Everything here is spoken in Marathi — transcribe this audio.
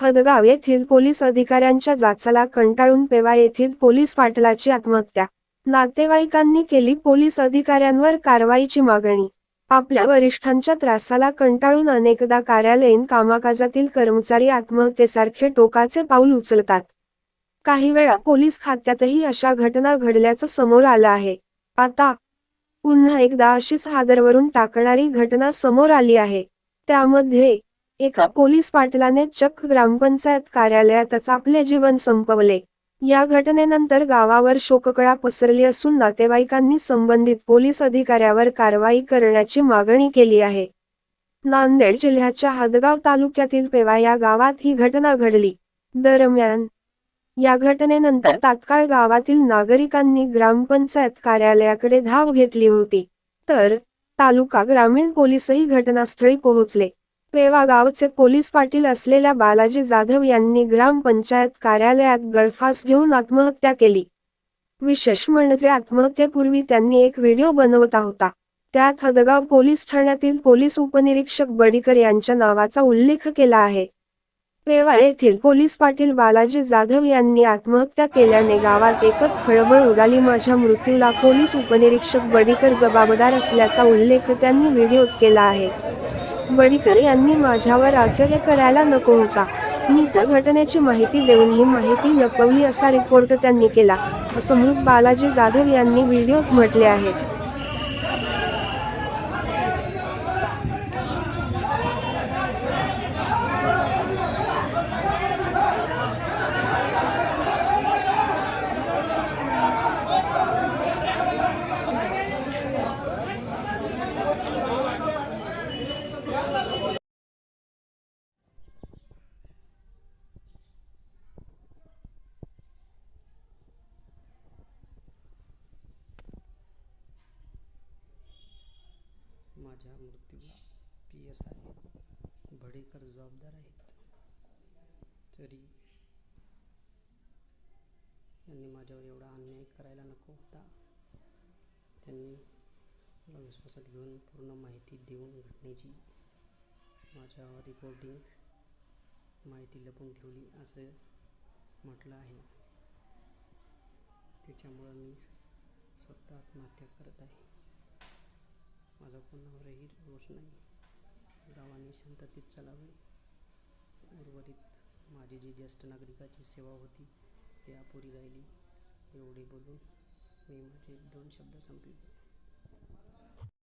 हदगाव येथील पोलीस अधिकाऱ्यांच्या जाचाला कंटाळून पेवा येथील पोलीस पाटलाची आत्महत्या. नातेवाईकांनी केली पोलीस अधिकाऱ्यांवर कारवाईची मागणी. आपल्या वरिष्ठांच्या त्रासाला कंटाळून अनेकदा कार्यालयीन कामाकाजातील कर्मचारी आत्महत्येसारखे टोकाचे पाऊल उचलतात. काही वेळा पोलीस खात्यातही अशा घटना घडल्याचं समोर आलं आहे. आता पुन्हा एकदा अशीच हादरवरून टाकणारी घटना समोर आली आहे. त्यामध्ये एका पोलीस पाटलाने चक्क ग्रामपंचायत कार्यालयातच आपले जीवन संपवले. या घटनेनंतर गावावर शोककळा पसरली असून नातेवाईकांनी संबंधित पोलीस अधिकाऱ्यावर कारवाई करण्याची मागणी केली आहे. नांदेड जिल्ह्याच्या हदगाव तालुक्यातील पेवा या गावात ही घटना घडली. दरम्यान या घटनेनंतर तात्काळ गावातील नागरिकांनी ग्रामपंचायत कार्यालयाकडे धाव घेतली होती. तर तालुका ग्रामीण पोलीसही घटनास्थळी पोहोचले. पेवा गावचे पोलीस पाटील असलेल्या बालाजी जाधव यांनी ग्रामपंचायत कार्यालयात गळफास घेऊन आत्महत्या केली. विशेष म्हणजे आत्महत्येपूर्वी त्यांनी एक व्हिडिओ बनवता होता. त्यात हदगाव पोलीस ठाण्यातील पोलीस उपनिरीक्षक बडीकर यांच्या नावाचा उल्लेख केला आहे. पेवा येथील पोलीस पाटील बालाजी जाधव यांनी आत्महत्या केल्याने गावात एकच खळबळ उडाली. माझ्या मृत्यूला पोलीस उपनिरीक्षक बडीकर जबाबदार असल्याचा उल्लेख त्यांनी व्हिडिओत केला आहे. बडीकर यांनी माझ्यावर आश्चर्य करायला नको होता. मी त्या घटनेची माहिती देऊन ही माहिती लपवली असा रिपोर्ट त्यांनी केला. असं मृत बालाजी जाधव यांनी व्हिडिओत म्हटले आहे. माझ्या मृत्यूला पी एस आय भडेकर जबाबदार आहेत. तरी त्यांनी माझ्यावर एवढा अन्याय करायला नको होता. त्यांनी मला विश्वासात घेऊन पूर्ण माहिती देऊन घटनेची माझ्या रिपोर्टिंग माहिती लपून ठेवली असं म्हटलं आहे. त्याच्यामुळं मी स्वतः आत्महत्या करत आहे. माझा कोणावरही दोष नाही. गावाने शांततेत चालावे. उर्वरित माझी जी ज्येष्ठ नागरिकाची सेवा होती ती अपुरी राहिली. एवढे बोलून मी माझे दोन शब्द संपले